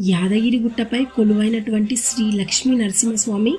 యాదగిరి గుట్టపై కొలువైనటువంటి శ్రీ లక్ష్మీ నరసింహస్వామి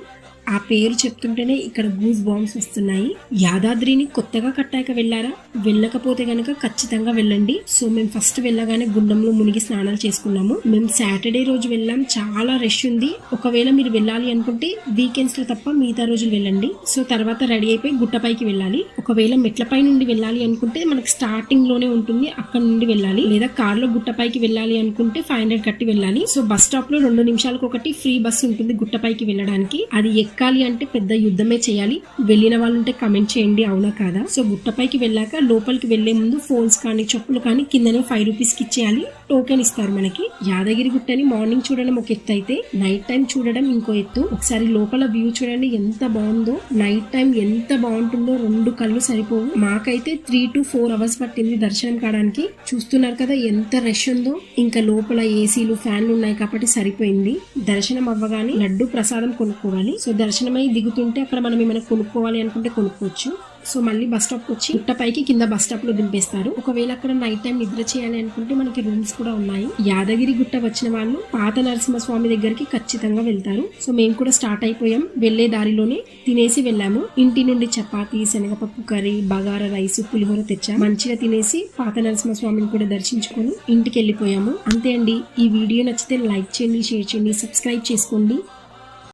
ఆ పేరు చెప్తుంటేనే ఇక్కడ గూస్ బాంబ్స్ వస్తున్నాయి. యాదాద్రిని కొత్తగా కట్టాక వెళ్ళారా? వెళ్ళకపోతే గనక ఖచ్చితంగా వెళ్ళండి. సో మేము ఫస్ట్ వెళ్ళగానే గుండంలో మునిగి స్నానాలు చేసుకున్నాము. మేము సాటర్డే రోజు వెళ్ళాం. చాలా రష్ ఉంది. ఒకవేళ మీరు వెళ్ళాలి అనుకుంటే వీకెండ్స్లో తప్ప మిగతా రోజులు వెళ్ళండి. సో తర్వాత రెడీ అయిపోయి గుట్టపైకి వెళ్ళాలి. ఒకవేళ మెట్లపై నుండి వెళ్ళాలి అనుకుంటే మనకి స్టార్టింగ్లోనే ఉంటుంది. అక్కడ నుండి వెళ్ళాలి. లేదా కార్లో గుట్టపైకి వెళ్ళాలి అనుకుంటే ఫైవ్ హండ్రెడ్ కట్టి వెళ్ళాలి. సో బస్ స్టాప్లో రెండు నిమిషాలకు ఒకటి ఫ్రీ బస్ ఉంటుంది గుట్టపైకి వెళ్ళడానికి. అది ఎక్కాలి అంటే పెద్ద యుద్ధమే చేయాలి. వెళ్ళిన వాళ్ళు ఉంటే కమెంట్ చేయండి అవునా కాదా? సో గుట్టపైకి వెళ్ళాక లోపలికి వెళ్ళే ముందు ఫోన్స్ కానీ చెప్పులు కానీ కిందనే ఫైవ్ రూపీస్కి ఇచ్చేయాలి. టోకెన్ ఇస్తారు మనకి. యాదగిరి గుట్టని మార్నింగ్ చూడడం ఒక ఎత్తు అయితే నైట్ టైం చూడడం ఇంకో ఎత్తు. ఒకసారి లోపల వ్యూ చూడండి ఎంత బాగుందో. నైట్ టైం ఎంత బాగుంటుందో రెండు కళ్ళు సరిపోవు. మాకైతే త్రీ టు ఫోర్ అవర్స్ పట్టింది దర్శనం కావడానికి. చూస్తున్నారు కదా ఎంత రష్ ఉందో. ఇంకా లోపల ఏసీలు ఫ్యాన్లు ఉన్నాయి కాబట్టి సరిపోయింది. దర్శనం అవ్వగానే లడ్డు ప్రసాదం కొనుక్కోవాలి. సో దర్శనమై దిగుతుంటే అక్కడ మనం ఏమైనా కొనుక్కోవాలి అనుకుంటే కొనుక్కోవచ్చు. సో మళ్ళీ బస్ స్టాప్కి వచ్చి గుట్టపైకి కింద బస్ స్టాప్లో దింపేస్తారు. ఒకవేళ అక్కడ నైట్ టైం నిద్ర చేయాలి అనుకుంటే మనకి రూమ్స్ కూడా ఉన్నాయి. యాదగిరి గుట్ట వచ్చిన వాళ్ళు పాత నరసింహస్వామి దగ్గరికి ఖచ్చితంగా వెళ్తారు. సో మేము కూడా స్టార్ట్ అయిపోయాం. వెళ్ళే దారిలోనే తినేసి వెళ్ళాము. ఇంటి నుండి చపాతి శనగపప్పు కర్రీ బగారా రైస్ పులిహోర తెచ్చా. మంచిగా తినేసి పాత నరసింహస్వామిని కూడా దర్శించుకొని ఇంటికి వెళ్ళిపోయాము. అంతే అండి. ఈ వీడియో నచ్చితే లైక్ చేయండి షేర్ చేయండి సబ్స్క్రైబ్ చేసుకోండి.